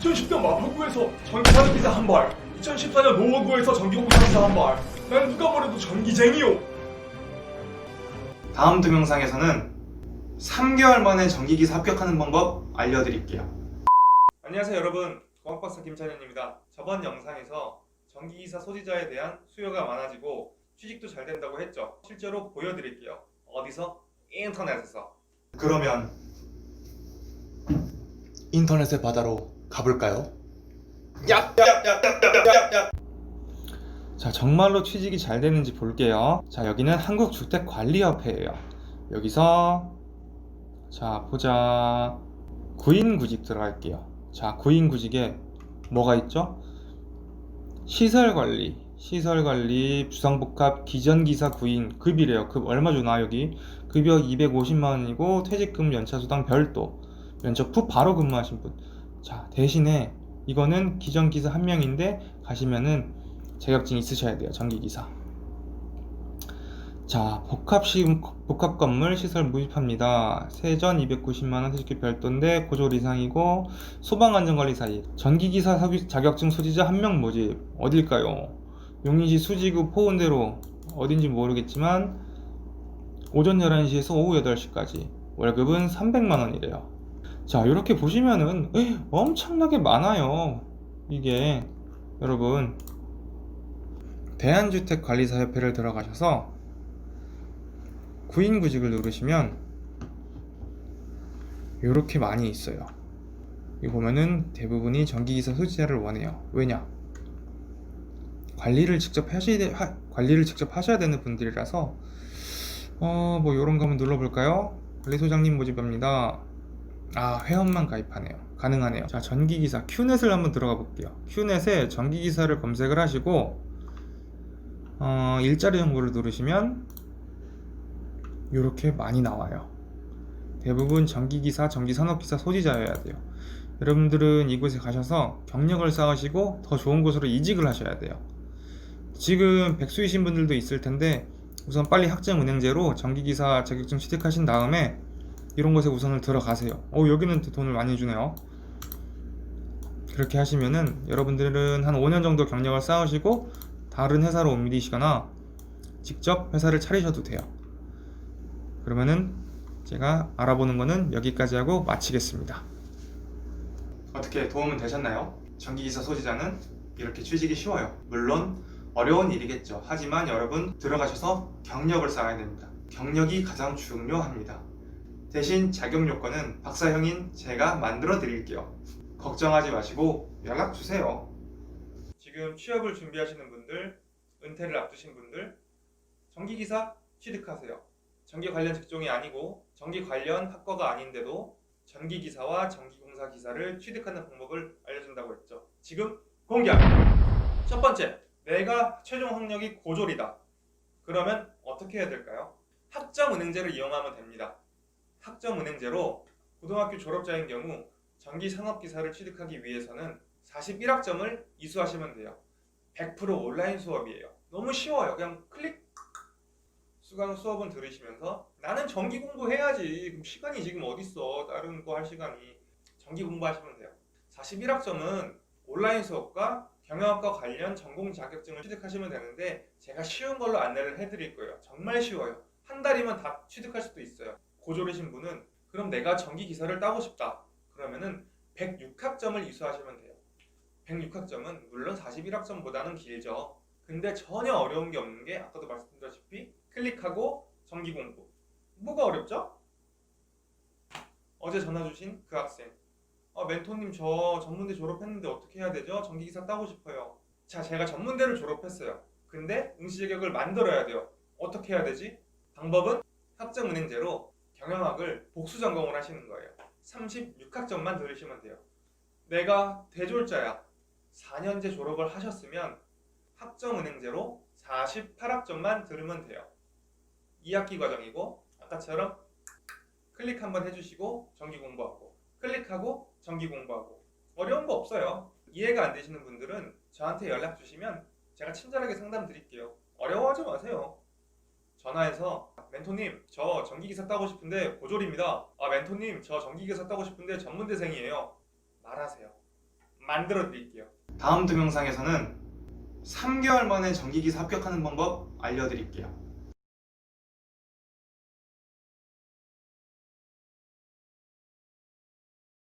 2010년 마포구에서 전기사는 기사 한 발, 2014년 노원구에서 전기공사 기사 한 발. 난 누가 뭐래도 전기쟁이요. 다음 동영상에서는 3개월 만에 전기기사 합격하는 방법 알려드릴게요. 안녕하세요 여러분 공학박사 김찬현입니다 저번 영상에서 전기기사 소지자에 대한 수요가 많아지고 취직도 잘 된다고 했죠 실제로 보여드릴게요 어디서? 인터넷에서 그러면 인터넷의 바다로 가볼까요? 자, 정말로 취직이 잘 되는지 볼게요. 자, 여기는 한국주택관리협회예요. 여기서 자, 보자. 구인구직 들어갈게요. 자, 구인구직에 뭐가 있죠? 시설관리, 시설관리, 부상복합, 기전기사 구인, 급이래요. 급 얼마 주나 여기? 급여 250만 원이고 퇴직금 연차수당 별도. 면접 후 바로 근무하신 분. 자, 대신에 이거는 기전기사 한 명인데 가시면은 자격증 있으셔야 돼요. 전기기사. 자, 복합 시, 복합 건물 시설 무입합니다. 세전 290만원 퇴직금 별도인데 고졸 이상이고 소방 안전관리 사이. 전기 기사 사기- 자격증 소지자 한 명 모집. 어딜까요? 용인시 수지구 포운대로 어딘지 모르겠지만 오전 11시에서 오후 8시까지. 월급은 300만 원이래요. 자, 이렇게 보시면은 에, 엄청나게 많아요. 이게 여러분 대한주택관리사협회를 들어가셔서 구인구직을 누르시면 이렇게 많이 있어요. 이 보면은 대부분이 전기기사 소지자를 원해요. 왜냐? 관리를 직접 하셔야 돼, 하- 관리를 직접 하셔야 되는 분들이라서 어, 뭐 이런 거 한번 눌러볼까요? 관리소장님 모집합니다. 아, 회원만 가입하네요. 가능하네요. 자, 전기기사 큐넷을 한번 들어가 볼게요. 큐넷에 전기기사를 검색을 하시고 어, 일자리 정보를 누르시면 이렇게 많이 나와요. 대부분 전기기사, 전기산업기사 소지자여야 돼요. 여러분들은 이곳에 가셔서 경력을 쌓으시고 더 좋은 곳으로 이직을 하셔야 돼요. 지금 백수이신 분들도 있을 텐데 우선 빨리 학점은행제로 전기기사 자격증 취득하신 다음에 이런 곳에 우선을 들어가세요. 어, 여기는 또 돈을 많이 주네요. 그렇게 하시면은 여러분들은 한 5년 정도 경력을 쌓으시고 다른 회사로 옮기시거나 직접 회사를 차리셔도 돼요. 그러면은 제가 알아보는 거는 여기까지 하고 마치겠습니다. 어떻게 도움은 되셨나요? 전기기사 소지자는 이렇게 취직이 쉬워요. 물론 어려운 일이겠죠. 하지만 여러분 들어가셔서 경력을 쌓아야 됩니다. 경력이 가장 중요합니다. 대신 자격 요건은 박사형인 제가 만들어 드릴게요. 걱정하지 마시고 연락 주세요. 지금 취업을 준비하시는 분들, 은퇴를 앞두신 분들, 전기기사 취득하세요. 전기 관련 직종이 아니고 전기 관련 학과가 아닌데도 전기 기사와 전기 공사 기사를 취득하는 방법을 알려준다고 했죠. 지금 공개합니다. 첫 번째, 내가 최종 학력이 고졸이다. 그러면 어떻게 해야 될까요? 학점 은행제를 이용하면 됩니다. 학점은행제로 고등학교 졸업자인 경우 전기 산업기사를 취득하기 위해서는 41학점을 이수하시면 돼요. 100% 온라인 수업이에요. 너무 쉬워요. 그냥 클릭 수강 수업은 들으시면서 나는 전기 공부해야지. 그럼 시간이 지금 어딨어? 다른 거 할 시간이. 전기 공부하시면 돼요. 41학점은 온라인 수업과 경영학과 관련 전공 자격증을 취득하시면 되는데 제가 쉬운 걸로 안내를 해드릴 거예요. 정말 쉬워요. 한 달이면 다 취득할 수도 있어요. 고졸이 신 분은 그럼 내가 전기 기사를 따고 싶다. 그러면은 106학점을 이수하시면 돼요. 106학점은 물론 41학점보다는 길죠. 근데 전혀 어려운 게 없는 게 아까도 말씀드렸다시피 클릭하고 전기 공부. 뭐가 어렵죠? 어제 전화 주신 그 학생. 아, 멘토님 저 전문대 졸업했는데 어떻게 해야 되죠? 전기기사 따고 싶어요. 자, 제가 전문대를 졸업했어요. 근데 응시 자격을 만들어야 돼요. 어떻게 해야 되지? 방법은 학점은행제로 경영학을 복수 전공을 하시는 거예요. 36학점만 들으시면 돼요. 내가 대졸자야. 4년제 졸업을 하셨으면 학점은행제로 48학점만 들으면 돼요. 2학기 과정이고 아까처럼 클릭 한번 해주시고 정기 공부하고 클릭하고 정기 공부하고 어려운 거 없어요. 이해가 안 되시는 분들은 저한테 연락 주시면 제가 친절하게 상담 드릴게요. 어려워하지 마세요. 전화해서 멘토님 저 전기기사 따고 싶은데 고졸입니다. 아 멘토님 저 전기기사 따고 싶은데 전문대생이에요. 말하세요. 만들어 드릴게요. 다음 동영상에서는 3개월 만에 전기기사 합격하는 방법 알려드릴게요.